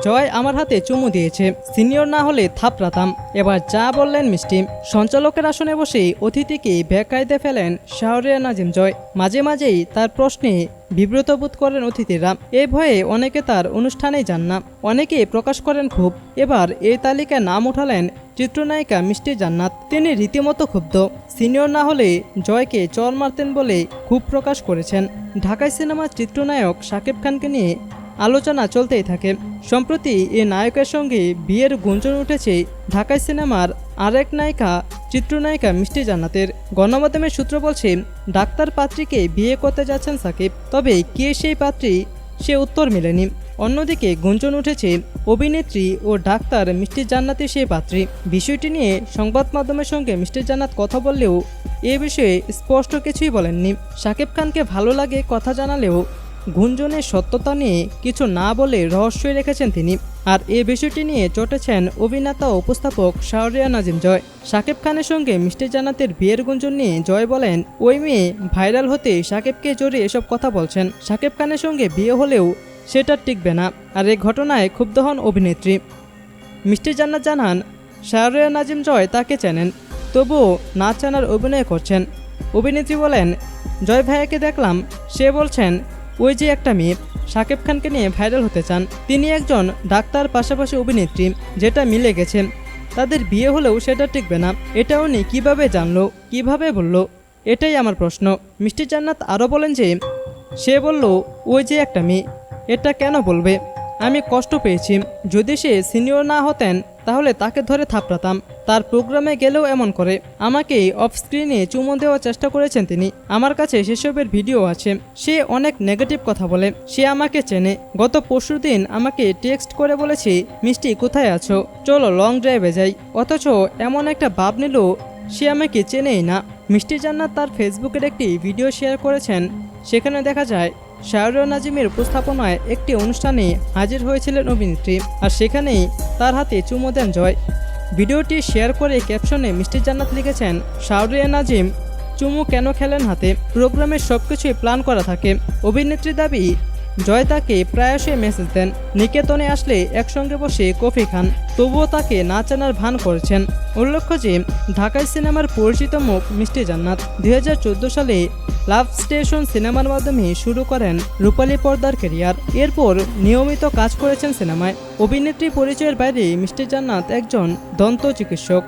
জয় আমার হাতে চুমু দিয়েছে। সিনিয়র না হলে থাপড়াতাম। এবার যা বললেন মিষ্টি। সঞ্চালকের আসনে বসেই অতিথিকে বেকায়দে ফেলেন শাহরিয়া নাজিম জয়। মাঝে মাঝেই তার প্রশ্নে বিব্রত বোধ করেন অতিথিরা। এ ভয়ে অনেকে তার অনুষ্ঠানেই যান না। অনেকে প্রকাশ করেন খুব। এবার এই তালিকায় নাম উঠালেন চিত্রনায়িকা মিষ্টি জান্নাত। তিনি রীতিমতো ক্ষুব্ধ। সিনিয়র না হলে জয়কে চর মারতেন বলে খুব প্রকাশ করেছেন। ঢাকায় সিনেমার চিত্রনায়ক শাকিব খানকে নিয়ে আলোচনা চলতেই থাকে। সম্প্রতি এ নায়কের সঙ্গে বিয়ের গুঞ্জন উঠেছে ঢাকায় সিনেমার আরেক নায়িকা, চিত্রনায়িকা মিষ্টি জান্নাতের। গণমাধ্যমের সূত্র বলছে, ডাক্তার পাত্রীকে বিয়ে করতে যাচ্ছেন সাকিব, তবে কে সেই পাত্রী, সে উত্তর মেলেনি। অন্যদিকে গুঞ্জন উঠেছে, অভিনেত্রী ও ডাক্তার মিষ্টি জান্নাতের সেই পাত্রী। বিষয়টি নিয়ে সংবাদ মাধ্যমের সঙ্গে মিষ্টি জান্নাত কথা বললেও এ বিষয়ে স্পষ্ট কিছুই বলেননি। শাকিব খানকে ভালো লাগে কথা জানালেও গুঞ্জনের সত্যতা নিয়ে কিছু না বলে রহস্যই রেখেছেন তিনি। আর এ বিষয়টি নিয়ে চটেছেন অভিনেতা উপস্থাপক শাহরিয়া নাজিম জয়। শাকিব খানের সঙ্গে মিষ্টি জানাতের বিয়ের গুঞ্জন নিয়ে জয় বলেন, ওই মেয়ে ভাইরাল হতে শাকিবকে জড়িয়ে এসব কথা বলছেন। শাকিব খানের সঙ্গে বিয়ে হলেও সেটা টিকবে না। আর এই ঘটনায় ক্ষুব্ধ হন অভিনেত্রী। মিষ্টি জান্নাত জানান, শাহরিয়া নাজিম জয় তাকে চেনেন, তবুও না চেনার অভিনয় করছেন। অভিনেত্রী বলেন, জয় ভাইয়াকে দেখলাম, সে বলছেন ওই যে একটা মেয়ে শাকিব খানকে নিয়ে ভাইরাল হতে চান। তিনি একজন ডাক্তার, পাশাপাশি অভিনেত্রী, যেটা মিলে গেছে। তাদের বিয়ে হলেও সেটা টিকবে না। এটা উনি কীভাবে জানলো, কীভাবে বলল? এটাই আমার প্রশ্ন। মিষ্টি জান্নাত আরও বলেন যে, সে বলল, ওই যে একটা মেয়ে এটা কেন বলবে? আমি কষ্ট পেয়েছি। যদি সে সিনিয়র না হতেন, তাহলে তাকে ধরে থাপড়াতাম। তার প্রোগ্রামে গেলেও এমন করে। আমাকে অফ স্ক্রিনে চুমো দেওয়ার চেষ্টা করেছেন তিনি। আমার কাছে সেসবের ভিডিও আছে। সে অনেক নেগেটিভ কথা বলে। সে আমাকে চেনে। গত পরশুদিন আমাকে টেক্সট করে বলেছে, মিষ্টি, কোথায় আছো? চলো লং ড্রাইভে যাই। অথচ এমন একটা ভাব নিল, সে আমাকে চেনেই না। মিষ্টি জান্নাত তার ফেসবুকের একটি ভিডিও শেয়ার করেছেন। সেখানে দেখা যায় শাহরুয়া নাজিমের উপস্থাপনায় একটি অনুষ্ঠানে হাজির হয়েছিলেন অভিনেত্রী। আর সেখানেই তার হাতে চুমো দেন জয়। ভিডিওটি শেয়ার করে ক্যাপশনে মিষ্টি জান্নাত লিখেছেন শাহরিয়া নাজিম, চুমু কেন খেলেন হাতে? প্রোগ্রামের সবকিছুই প্ল্যান করা থাকে। অভিনেত্রী দাবি জয় তাকে প্রায়শই মেসেজ দেন। নিকেতনে আসলে একসঙ্গে বসে কফি খান। তবুও তাকে না চেনার ভান করেছেন। উল্লেখ্য যে, ঢাকায় সিনেমার পরিচিত মুখ মিষ্টি জান্নাত। দুই হাজার চোদ্দ সালে লাভ স্টেশন সিনেমার মাধ্যমে শুরু করেন রূপালী পর্দার কেরিয়ার এরপর নিয়মিত কাজ করেছেন সিনেমায়। অভিনেত্রী পরিচয়ের বাইরে মিষ্টি জান্নাত একজন দন্ত চিকিৎসক।